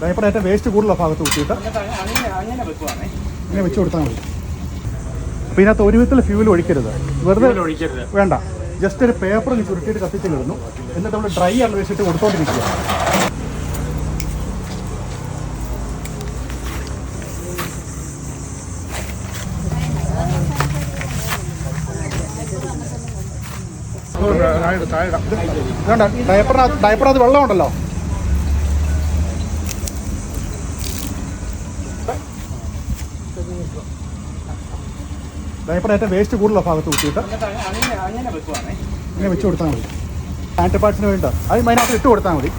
Diaper ഏറ്റവും waste കൂടുതലുള്ള ഭാഗത്ത് കുത്തിയിട്ട് ഇങ്ങനെ വെച്ച് കൊടുത്താൽ മതി. അപ്പോൾ ഇതിനകത്ത് ഒരു വിധത്തിൽ ഫ്യൂൽ ഒഴിക്കരുത്. വെറുതെ ഒഴിക്കരുത്. വേണ്ട. ജസ്റ്റ് ഒരു പേപ്പർ ചുരുട്ടിയിട്ട് കത്തിച്ചിടുന്നു എന്നിട്ട് നമ്മൾ ഡ്രൈ ആണ് വെച്ചിട്ട് കൊടുത്തോണ്ടിരിക്കുക. വേണ്ട ഡയപ്പറിനകത്ത് ഡയപ്പറിനകത്ത് വെള്ളമുണ്ടല്ലോ ഡയപ്പർ ഏറ്റവും വേസ്റ്റ് കൂടുതലുള്ള ഭാഗത്ത് കുത്തിയിട്ട് അങ്ങനെ ഇങ്ങനെ വെച്ച് കൊടുത്താൽ മതി. ആന്റി പാർട്സിന് വേണ്ട. അത് അതിനകത്ത് ഇട്ട് കൊടുത്താൽ മതി.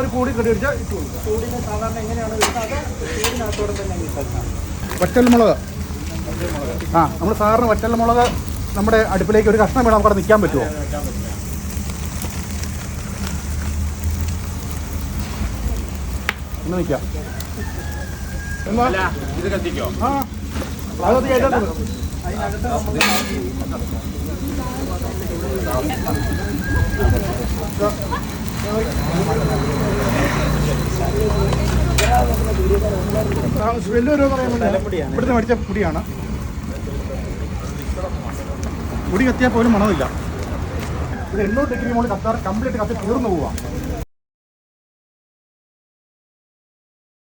ഒരു കൂടി ഇട്ട് വറ്റൽ മുളക്. ആ നമ്മൾ സാറിന് വറ്റൽ മുളക് നമ്മുടെ അടുപ്പിലേക്ക് ഒരു കഷ്ണം വേണം നമുക്ക് നിൽക്കാൻ പറ്റുമോ? ഒന്ന് നിൽക്കാം. ഇത് കത്തിക്കോ? പറയുമ്പോൾ ഇവിടുന്ന് മേടിച്ച പുടിയാണ്. മുടി കത്തിയാൽ പോലും മണമില്ല. ഇത് എണ്ണൂറ് ഡിഗ്രി മോൾ കത്താറ് കംപ്ലീറ്റ് കത്തി തീർന്നു പോവാം.